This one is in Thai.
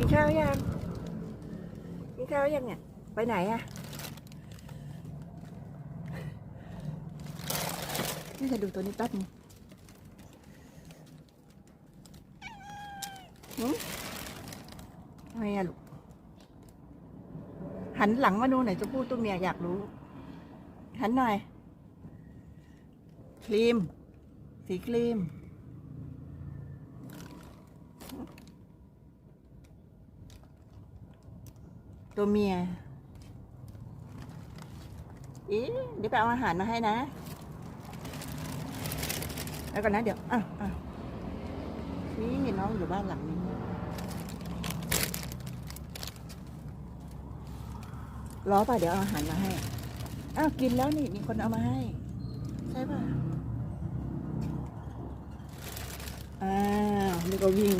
กินข้าวยังกินข้าวยังเนี่ย ไปไหนอะนี่จะดูตัวนี้แป๊บนึงหืมทำไมอะลูก หันหลังมาดูหน่อยจะพูดตัวเมียอยากรู้ หันหน่อย ครีม สีครีม ตัวเมียอีเดี๋ยวไปเอาอาหารมาให้นะ แล้วก่อนนะเดี๋ยว อะอะนี่น้องอยู่บ้านหลังนี้ รอป่ะเดี๋ยวเอาอาหารมาให้ อ้าวกินแล้วนี่มีคนเอามาให้ ใช่ป่ะ อ้าวนี่ก็วิ่ง